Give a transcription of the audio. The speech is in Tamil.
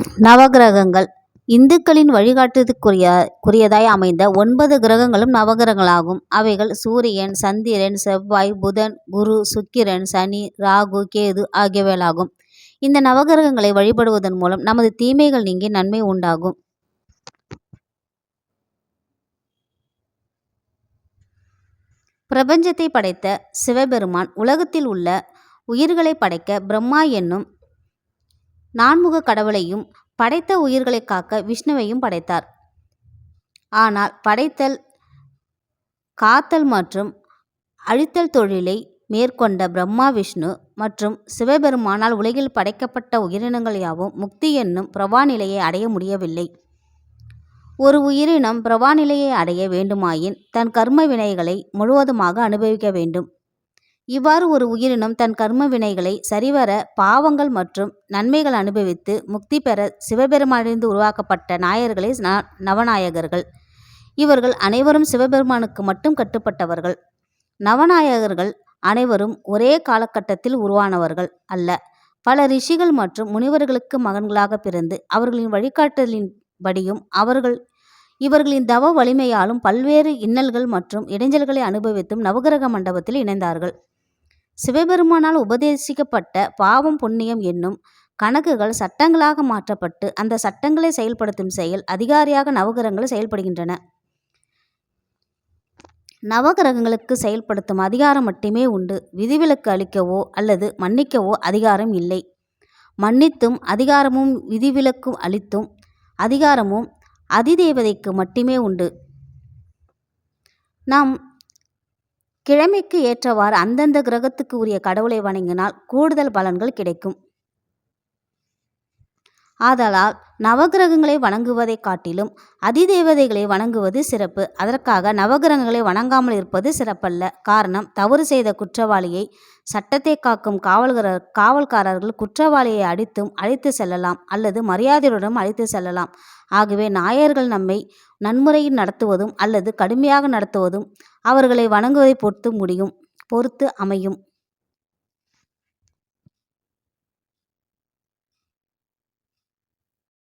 நவகிரகங்கள் இந்துக்களின் வழிகாட்டுதற்குரிய குறியதாய் அமைந்த ஒன்பது கிரகங்களும் நவகிரகங்களாகும் அவைகள் சூரியன் சந்திரன் செவ்வாய் புதன் குரு சுக்கிரன் சனி ராகு கேது ஆகியவைகளாகும். இந்த நவகிரகங்களை வழிபடுவதன் மூலம் நமது தீமைகள் நீங்கி நன்மை உண்டாகும். பிரபஞ்சத்தை படைத்த சிவபெருமான் உலகத்தில் உள்ள உயிர்களை படைக்க பிரம்மா என்னும் நான்முகக் கடவுளையும் படைத்த உயிர்களை காக்க விஷ்ணுவையும் படைத்தார். ஆனால் படைத்தல் காத்தல் மற்றும் அழித்தல் தொழிலை மேற்கொண்ட பிரம்மா விஷ்ணு மற்றும் சிவபெருமானால் உலகில் படைக்கப்பட்ட உயிரினங்கள் யாவும் முக்தி என்னும் பிரவாநிலையை அடைய முடியவில்லை. ஒரு உயிரினம் பிரவாநிலையை அடைய வேண்டுமாயின் தன் கர்ம வினைகளை முழுவதுமாக அனுபவிக்க வேண்டும். இவ்வாறு ஒரு உயிரினம் தன் கர்ம வினைகளை சரிவர பாவங்கள் மற்றும் நன்மைகள் அனுபவித்து முக்தி பெற சிவபெருமானிலிருந்து உருவாக்கப்பட்ட நாயர்களே நவநாயகர்கள். இவர்கள் அனைவரும் சிவபெருமானுக்கு மட்டும் கட்டுப்பட்டவர்கள். நவநாயகர்கள் அனைவரும் ஒரே காலகட்டத்தில் உருவானவர்கள் அல்ல. பல ரிஷிகள் மற்றும் முனிவர்களுக்கு மகன்களாக பிறந்து அவர்களின் வழிகாட்டலின் படியும் அவர்கள் இவர்களின் தவ வலிமையாலும் பல்வேறு இன்னல்கள் மற்றும் இடைஞ்சல்களை அனுபவித்தும் நவக்கிரக மண்டபத்தில் இணைந்தார்கள். சிவபெருமானால் உபதேசிக்கப்பட்ட பாவம் புண்ணியம் என்னும் கணக்குகள் சட்டங்களாக மாற்றப்பட்டு அந்த சட்டங்களை செயல்படுத்தும் செயல் அதிகாரியாக நவகிரகங்கள் செயல்படுகின்றன. நவகிரகங்களுக்கு செயல்படுத்தும் அதிகாரம் மட்டுமே உண்டு. விதிவிலக்கு அளிக்கவோ அல்லது மன்னிக்கவோ அதிகாரம் இல்லை. மன்னித்தும் அதிகாரமும் விதிவிலக்கு அளித்தும் அதிகாரமும் அதிதேவதைக்கு மட்டுமே உண்டு. நாம் கிழமைக்கு ஏற்றவாறு அந்தந்த கிரகத்துக்கு உரிய கடவுளை வணங்கினால் கூடுதல் பலன்கள் கிடைக்கும். ஆதலால் நவக்கிரகங்களை வணங்குவதைக் காட்டிலும் அதிதேவதைகளை வணங்குவது சிறப்பு. அதற்காக நவக்கிரகங்களை வணங்காமல் இருப்பது சிறப்பல்ல. காரணம் தவறு செய்த குற்றவாளியை சட்டத்தை காக்கும் காவல்காரர்கள் குற்றவாளியை அடித்தும் அழைத்து செல்லலாம் அல்லது மரியாதையுடனும் அழைத்து செல்லலாம். ஆகவே நாயர்கள் நம்மை நன்முறையில் நடத்துவதும் அல்லது கடுமையாக நடத்துவதும் அவர்களை வணங்குவதை பொறுத்தும் முடியும் பொறுத்து அமையும்.